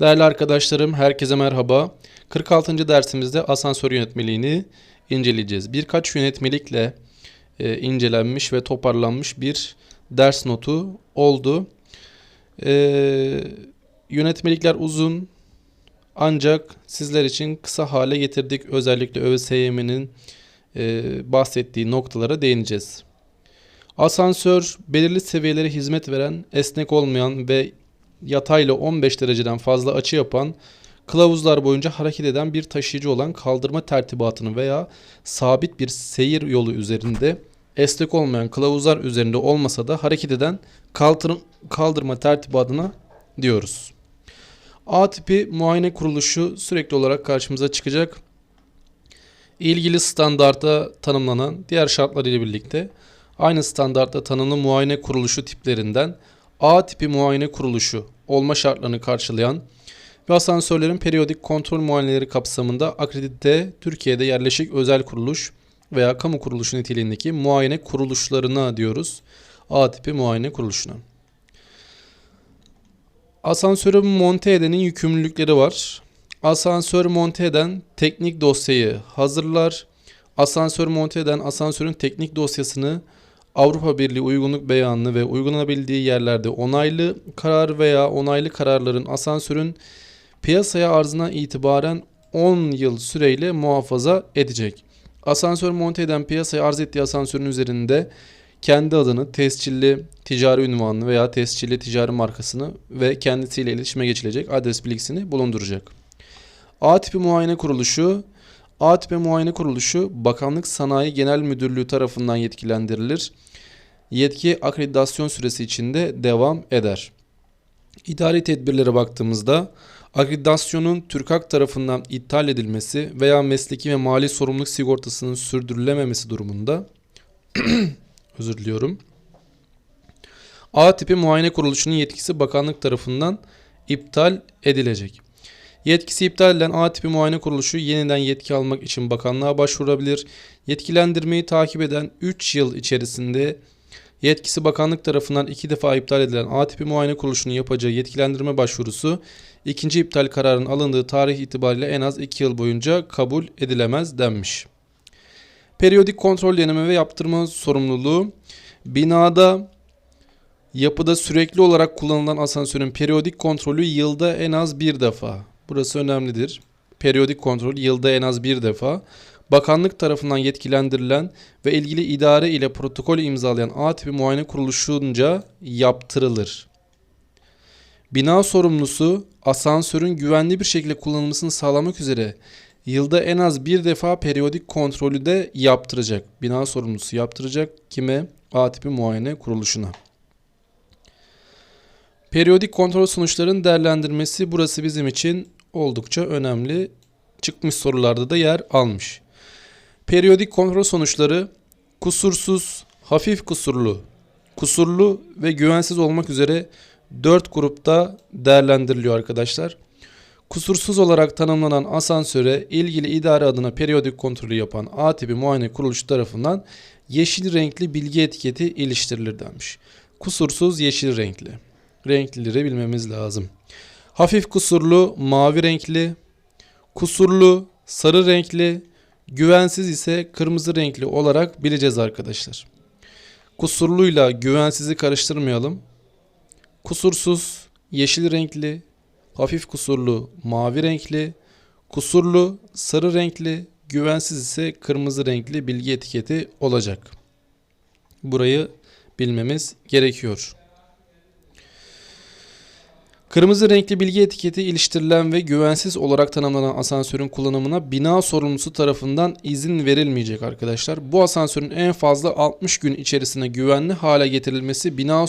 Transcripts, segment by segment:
Değerli arkadaşlarım, herkese merhaba. 46. dersimizde asansör yönetmeliğini inceleyeceğiz. Birkaç yönetmelikle e, incelenmiş ve toparlanmış bir ders notu oldu. E, yönetmelikler uzun ancak sizler için kısa hale getirdik. Özellikle ÖSYM'nin e, bahsettiği noktalara değineceğiz. Asansör belirli seviyelere hizmet veren, esnek olmayan ve yatayla 15 dereceden fazla açı yapan, kılavuzlar boyunca hareket eden bir taşıyıcı olan kaldırma tertibatını veya sabit bir seyir yolu üzerinde esnek olmayan kılavuzlar üzerinde olmasa da hareket eden kaldırma tertibatına diyoruz. A tipi muayene kuruluşu sürekli olarak karşımıza çıkacak. İlgili standarda tanımlanan diğer şartlar ile birlikte aynı standartta tanımlı muayene kuruluşu tiplerinden A tipi muayene kuruluşu olma şartlarını karşılayan ve asansörlerin periyodik kontrol muayeneleri kapsamında akredite Türkiye'de yerleşik özel kuruluş veya kamu kuruluşu niteliğindeki muayene kuruluşlarına diyoruz. A tipi muayene kuruluşuna. Asansörü monte edenin yükümlülükleri var. Asansör monte eden teknik dosyayı hazırlar. Asansör monte eden asansörün teknik dosyasını Avrupa Birliği uygunluk beyanını ve uygulanabildiği yerlerde onaylı karar veya onaylı kararların asansörün piyasaya arzına itibaren 10 yıl süreyle muhafaza edecek. Asansör monte eden piyasaya arz ettiği asansörün üzerinde kendi adını, tescilli ticari ünvanını veya tescilli ticari markasını ve kendisiyle iletişime geçilecek adres bilgisini bulunduracak. A tipi muayene kuruluşu A tipi muayene kuruluşu Bakanlık Sanayi Genel Müdürlüğü tarafından yetkilendirilir. Yetki akreditasyon süresi içinde devam eder. İdari tedbirlere baktığımızda akreditasyonun TÜRKAK tarafından iptal edilmesi veya mesleki ve mali sorumluluk sigortasının sürdürülememesi durumunda özür diliyorum. A tipi muayene kuruluşunun yetkisi bakanlık tarafından iptal edilecek. Yetkisi iptal edilen A tipi muayene kuruluşu yeniden yetki almak için bakanlığa başvurabilir. Yetkilendirmeyi takip eden 3 yıl içerisinde yetkisi bakanlık tarafından 2 defa iptal edilen A tipi muayene kuruluşunun yapacağı yetkilendirme başvurusu ikinci iptal kararının alındığı tarih itibariyle en az 2 yıl boyunca kabul edilemez denmiş. Periyodik kontrol deneme ve yaptırma sorumluluğu binada yapıda sürekli olarak kullanılan asansörün periyodik kontrolü yılda en az bir defa Burası önemlidir. Periyodik kontrol yılda en az bir defa bakanlık tarafından yetkilendirilen ve ilgili idare ile protokol imzalayan A tipi muayene kuruluşunca yaptırılır. Bina sorumlusu asansörün güvenli bir şekilde kullanılmasını sağlamak üzere yılda en az bir defa periyodik kontrolü de yaptıracak. Bina sorumlusu yaptıracak kime? A tipi muayene kuruluşuna. Periyodik kontrol sonuçlarının değerlendirmesi burası bizim için oldukça önemli. Çıkmış sorularda da yer almış. Periyodik kontrol sonuçları kusursuz, hafif kusurlu, kusurlu ve güvensiz olmak üzere 4 grupta değerlendiriliyor arkadaşlar. Kusursuz olarak tanımlanan asansöre ilgili idare adına periyodik kontrolü yapan A tipi muayene kuruluşu tarafından yeşil renkli bilgi etiketi iliştirilir denmiş. Kusursuz yeşil renkli. Renklileri bilmemiz lazım. Hafif kusurlu mavi renkli, kusurlu sarı renkli, güvensiz ise kırmızı renkli olarak bileceğiz arkadaşlar. Kusurluyla güvensizi karıştırmayalım. Kusursuz yeşil renkli, hafif kusurlu mavi renkli, kusurlu sarı renkli, güvensiz ise kırmızı renkli bilgi etiketi olacak. Burayı bilmemiz gerekiyor. Kırmızı renkli bilgi etiketi iliştirilen ve güvensiz olarak tanımlanan asansörün kullanımına bina sorumlusu tarafından izin verilmeyecek arkadaşlar. Bu asansörün en fazla 60 gün içerisinde güvenli hale getirilmesi bina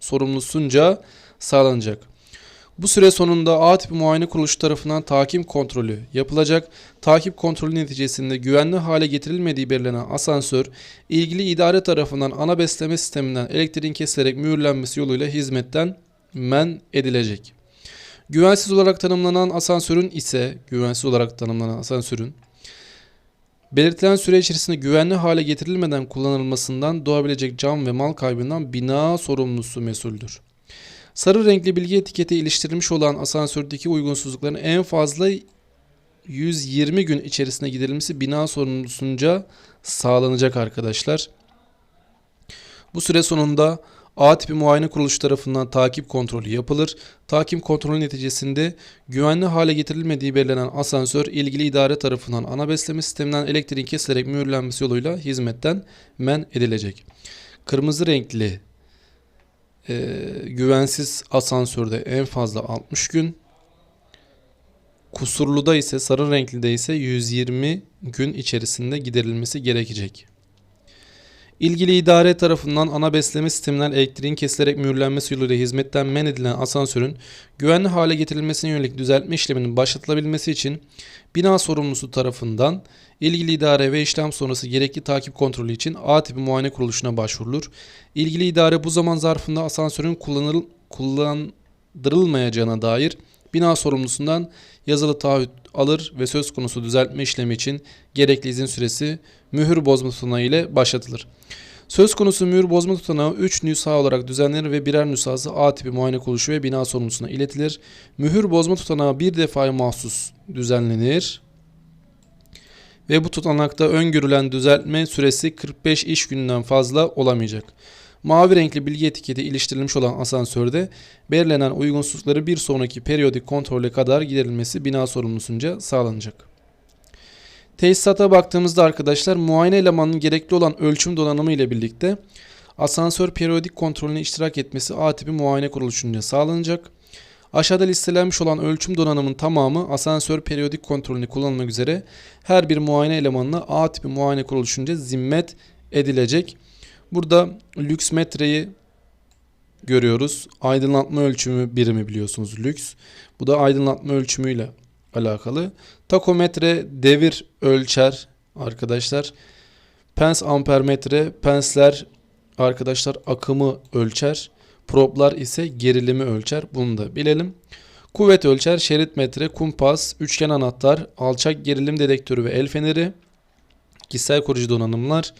sorumlusunca sağlanacak. Bu süre sonunda A tipi muayene kuruluşu tarafından takip kontrolü yapılacak. Takip kontrolü neticesinde güvenli hale getirilmediği belirlenen asansör ilgili idare tarafından ana besleme sisteminden elektriğin kesilerek mühürlenmesi yoluyla hizmetten men edilecek. Güvensiz olarak tanımlanan asansörün ise güvensiz olarak tanımlanan asansörün belirtilen süre içerisinde güvenli hale getirilmeden kullanılmasından doğabilecek can ve mal kaybından bina sorumlusu mesuldür. Sarı renkli bilgi etiketi iliştirilmiş olan asansördeki uygunsuzlukların en fazla 120 gün içerisinde giderilmesi bina sorumlusunca sağlanacak arkadaşlar. Bu süre sonunda A tipi muayene kuruluşu tarafından takip kontrolü yapılır. Takip kontrolü neticesinde güvenli hale getirilmediği belirlenen asansör ilgili idare tarafından ana besleme sisteminden elektriğin kesilerek mühürlenmesi yoluyla hizmetten men edilecek. Kırmızı renkli e, güvensiz asansörde en fazla 60 gün, kusurluda ise sarı renklide ise 120 gün içerisinde giderilmesi gerekecek. İlgili idare tarafından ana besleme sisteminden elektriğin kesilerek mühürlenmesi yoluyla hizmetten men edilen asansörün güvenli hale getirilmesine yönelik düzeltme işleminin başlatılabilmesi için bina sorumlusu tarafından ilgili idare ve işlem sonrası gerekli takip kontrolü için A tipi muayene kuruluşuna başvurulur. İlgili idare bu zaman zarfında asansörün kullanıl kullandırılmayacağına dair bina sorumlusundan yazılı taahhüt alır ve söz konusu düzeltme işlemi için gerekli izin süresi mühür bozma tutanağı ile başlatılır. Söz konusu mühür bozma tutanağı 3 nüsha olarak düzenlenir ve birer nüshası A tipi muayene kuruluşu ve bina sorumlusuna iletilir. Mühür bozma tutanağı bir defaya mahsus düzenlenir. Ve bu tutanakta öngörülen düzeltme süresi 45 iş gününden fazla olamayacak. Mavi renkli bilgi etiketi iliştirilmiş olan asansörde belirlenen uygunsuzlukları bir sonraki periyodik kontrole kadar giderilmesi bina sorumlusunca sağlanacak. Tesisata baktığımızda arkadaşlar muayene elemanının gerekli olan ölçüm donanımı ile birlikte asansör periyodik kontrolüne iştirak etmesi A tipi muayene kuruluşunca sağlanacak. Aşağıda listelenmiş olan ölçüm donanımın tamamı asansör periyodik kontrolünü kullanmak üzere her bir muayene elemanına A tipi muayene kuruluşunca zimmet edilecek. Burada lüks metreyi görüyoruz. Aydınlatma ölçümü birimi biliyorsunuz lüks. Bu da aydınlatma ölçümüyle alakalı. Takometre devir ölçer arkadaşlar. Pens ampermetre pensler arkadaşlar akımı ölçer. Proplar ise gerilimi ölçer. Bunu da bilelim. Kuvvet ölçer, şerit metre, kumpas, üçgen anahtar, alçak gerilim dedektörü ve el feneri, kişisel koruyucu donanımlar,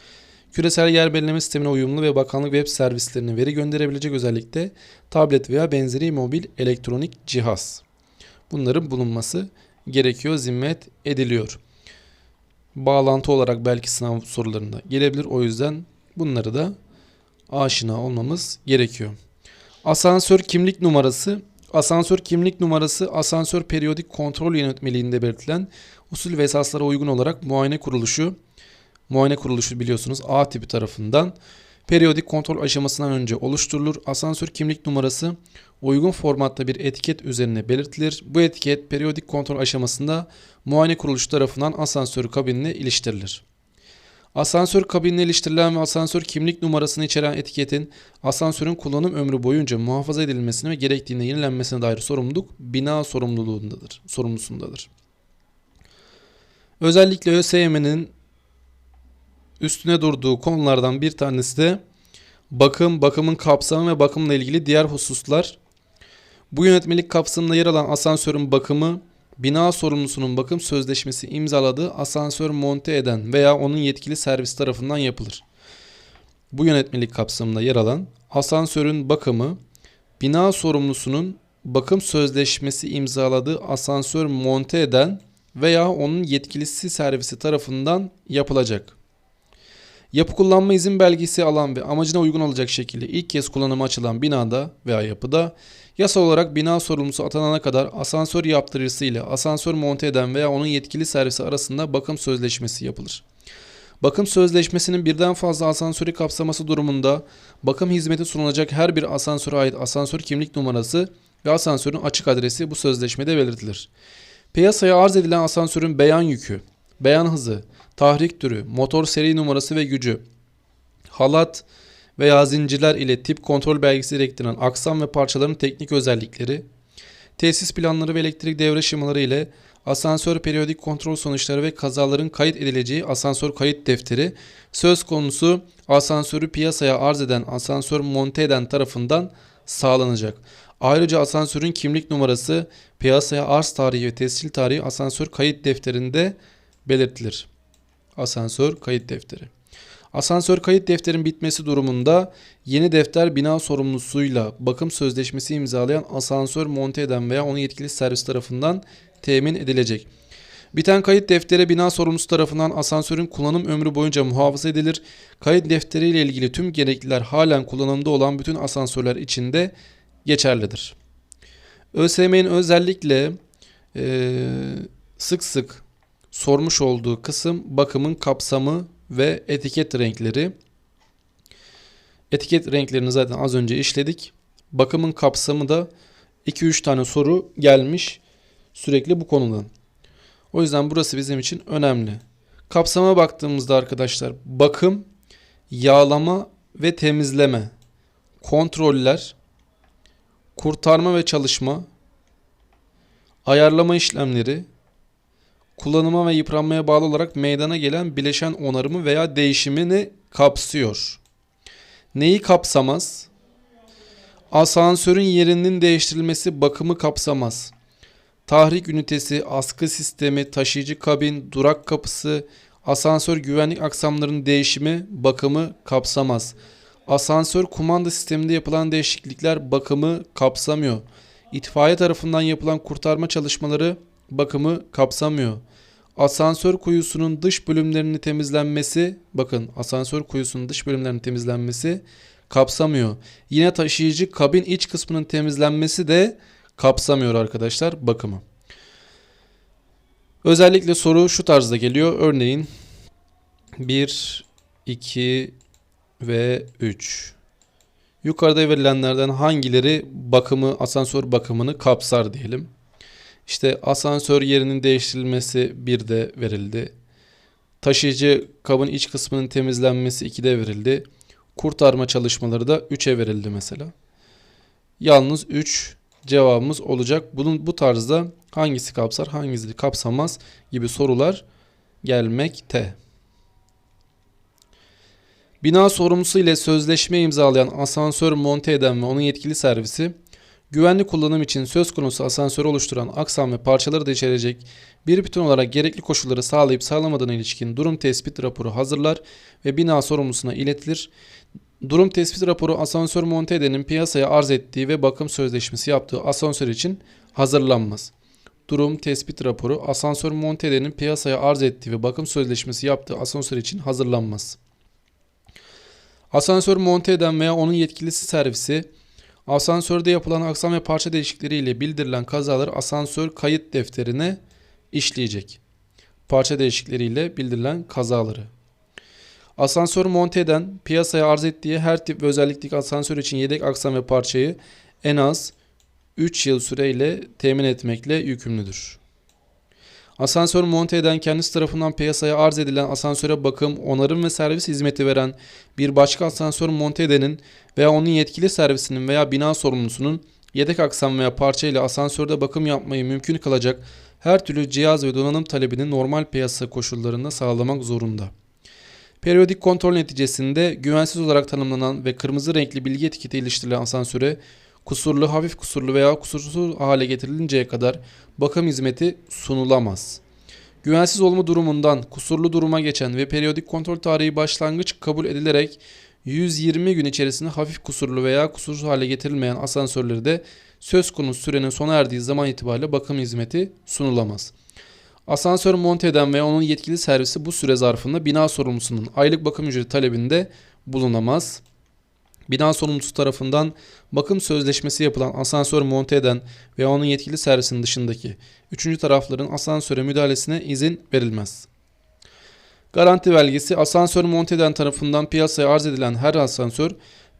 küresel yer belirleme sistemine uyumlu ve bakanlık web servislerine veri gönderebilecek özellikle tablet veya benzeri mobil elektronik cihaz. Bunların bulunması gerekiyor, zimmet ediliyor. Bağlantı olarak belki sınav sorularında gelebilir. O yüzden bunları da aşina olmamız gerekiyor. Asansör kimlik numarası Asansör kimlik numarası asansör periyodik kontrol yönetmeliğinde belirtilen usul ve esaslara uygun olarak muayene kuruluşu muayene kuruluşu biliyorsunuz A tipi tarafından periyodik kontrol aşamasından önce oluşturulur. Asansör kimlik numarası uygun formatta bir etiket üzerine belirtilir. Bu etiket periyodik kontrol aşamasında muayene kuruluşu tarafından asansör kabinine iliştirilir. Asansör kabinine iliştirilen ve asansör kimlik numarasını içeren etiketin asansörün kullanım ömrü boyunca muhafaza edilmesine ve gerektiğinde yenilenmesine dair sorumluluk bina sorumluluğundadır, sorumlusundadır. Özellikle ÖSYM'nin üstüne durduğu konulardan bir tanesi de bakım, bakımın kapsamı ve bakımla ilgili diğer hususlar. Bu yönetmelik kapsamında yer alan asansörün bakımı, bina sorumlusunun bakım sözleşmesi imzaladığı asansör monte eden veya onun yetkili servis tarafından yapılır. Bu yönetmelik kapsamında yer alan asansörün bakımı, bina sorumlusunun bakım sözleşmesi imzaladığı asansör monte eden veya onun yetkilisi servisi tarafından yapılacak. Yapı kullanma izin belgesi alan ve amacına uygun olacak şekilde ilk kez kullanıma açılan binada veya yapıda yasal olarak bina sorumlusu atanana kadar asansör yaptırıcısı ile asansör monte eden veya onun yetkili servisi arasında bakım sözleşmesi yapılır. Bakım sözleşmesinin birden fazla asansörü kapsaması durumunda bakım hizmeti sunulacak her bir asansöre ait asansör kimlik numarası ve asansörün açık adresi bu sözleşmede belirtilir. Piyasaya arz edilen asansörün beyan yükü, beyan hızı, tahrik türü, motor seri numarası ve gücü, halat veya zincirler ile tip kontrol belgesi gerektiren aksam ve parçaların teknik özellikleri, tesis planları ve elektrik devre şemaları ile asansör periyodik kontrol sonuçları ve kazaların kayıt edileceği asansör kayıt defteri söz konusu asansörü piyasaya arz eden asansör monte eden tarafından sağlanacak. Ayrıca asansörün kimlik numarası, piyasaya arz tarihi ve tescil tarihi asansör kayıt defterinde belirtilir. Asansör kayıt defteri. Asansör kayıt defterin bitmesi durumunda yeni defter bina sorumlusuyla bakım sözleşmesi imzalayan asansör monte eden veya onun yetkili servis tarafından temin edilecek. Biten kayıt defteri bina sorumlusu tarafından asansörün kullanım ömrü boyunca muhafaza edilir. Kayıt defteriyle ilgili tüm gerekliler halen kullanımda olan bütün asansörler için de geçerlidir. ÖSYM'nin özellikle eee, sık sık sormuş olduğu kısım bakımın kapsamı ve etiket renkleri. Etiket renklerini zaten az önce işledik. Bakımın kapsamı da 2-3 tane soru gelmiş sürekli bu konudan. O yüzden burası bizim için önemli. Kapsama baktığımızda arkadaşlar bakım, yağlama ve temizleme, kontroller, kurtarma ve çalışma, ayarlama işlemleri, kullanıma ve yıpranmaya bağlı olarak meydana gelen bileşen onarımı veya değişimini kapsıyor. Neyi kapsamaz? Asansörün yerinin değiştirilmesi bakımı kapsamaz. Tahrik ünitesi, askı sistemi, taşıyıcı kabin, durak kapısı, asansör güvenlik aksamlarının değişimi bakımı kapsamaz. Asansör kumanda sisteminde yapılan değişiklikler bakımı kapsamıyor. İtfaiye tarafından yapılan kurtarma çalışmaları bakımı kapsamıyor. Asansör kuyusunun dış bölümlerinin temizlenmesi, bakın asansör kuyusunun dış bölümlerinin temizlenmesi kapsamıyor. Yine taşıyıcı kabin iç kısmının temizlenmesi de kapsamıyor arkadaşlar bakımı. Özellikle soru şu tarzda geliyor. Örneğin 1, 2 ve 3. Yukarıda verilenlerden hangileri bakımı, asansör bakımını kapsar diyelim. İşte asansör yerinin değiştirilmesi 1'de verildi. Taşıyıcı kabın iç kısmının temizlenmesi 2'de verildi. Kurtarma çalışmaları da 3'e verildi mesela. Yalnız 3 cevabımız olacak. Bunun bu tarzda hangisi kapsar, hangisi kapsamaz gibi sorular gelmekte. Bina sorumlusu ile sözleşme imzalayan asansör monte eden ve onun yetkili servisi güvenli kullanım için söz konusu asansörü oluşturan aksam ve parçaları da içerecek bir bütün olarak gerekli koşulları sağlayıp sağlamadığına ilişkin durum tespit raporu hazırlar ve bina sorumlusuna iletilir. Durum tespit raporu asansör monte edenin piyasaya arz ettiği ve bakım sözleşmesi yaptığı asansör için hazırlanmaz. Durum tespit raporu asansör monte edenin piyasaya arz ettiği ve bakım sözleşmesi yaptığı asansör için hazırlanmaz. Asansör monte eden veya onun yetkilisi servisi asansörde yapılan aksam ve parça değişiklikleri ile bildirilen kazaları asansör kayıt defterine işleyecek. Parça değişiklikleriyle bildirilen kazaları. Asansör monte eden piyasaya arz ettiği her tip ve özellikteki asansör için yedek aksam ve parçayı en az 3 yıl süreyle temin etmekle yükümlüdür. Asansör monte eden kendisi tarafından piyasaya arz edilen asansöre bakım, onarım ve servis hizmeti veren bir başka asansör monte edenin veya onun yetkili servisinin veya bina sorumlusunun yedek aksam veya parça ile asansörde bakım yapmayı mümkün kılacak her türlü cihaz ve donanım talebini normal piyasa koşullarında sağlamak zorunda. Periyodik kontrol neticesinde güvensiz olarak tanımlanan ve kırmızı renkli bilgi etiketi iliştirilen asansöre kusurlu, hafif kusurlu veya kusursuz hale getirilinceye kadar bakım hizmeti sunulamaz. Güvensiz olma durumundan kusurlu duruma geçen ve periyodik kontrol tarihi başlangıç kabul edilerek 120 gün içerisinde hafif kusurlu veya kusursuz hale getirilmeyen asansörlerde söz konusu sürenin sona erdiği zaman itibariyle bakım hizmeti sunulamaz. Asansör monte eden veya onun yetkili servisi bu süre zarfında bina sorumlusunun aylık bakım ücreti talebinde bulunamaz. Bina sorumlusu tarafından bakım sözleşmesi yapılan asansör monte eden veya onun yetkili servisinin dışındaki üçüncü tarafların asansöre müdahalesine izin verilmez. Garanti belgesi asansör monte eden tarafından piyasaya arz edilen her asansör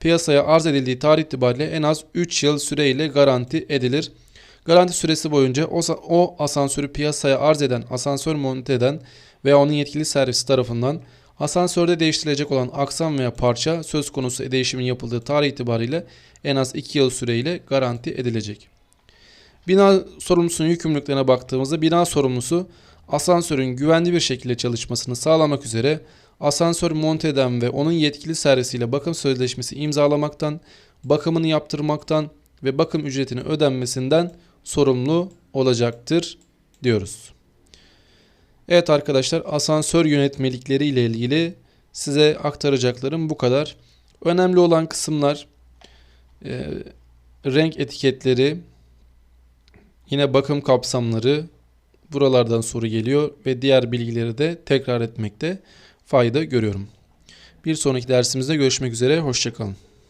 piyasaya arz edildiği tarih itibariyle en az 3 yıl süreyle garanti edilir. Garanti süresi boyunca o, asansörü piyasaya arz eden, asansör monte eden veya onun yetkili servisi tarafından asansörde değiştirilecek olan aksam veya parça söz konusu değişimin yapıldığı tarih itibariyle en az 2 yıl süreyle garanti edilecek. Bina sorumlusunun yükümlülüklerine baktığımızda bina sorumlusu asansörün güvenli bir şekilde çalışmasını sağlamak üzere asansör monte eden ve onun yetkili servisiyle bakım sözleşmesi imzalamaktan, bakımını yaptırmaktan ve bakım ücretini ödenmesinden sorumlu olacaktır diyoruz. Evet arkadaşlar asansör yönetmelikleri ile ilgili Size aktaracaklarım bu kadar. Önemli olan kısımlar e, renk etiketleri, yine bakım kapsamları buralardan soru geliyor ve diğer bilgileri de tekrar etmekte fayda görüyorum. Bir sonraki dersimizde görüşmek üzere, hoşçakalın.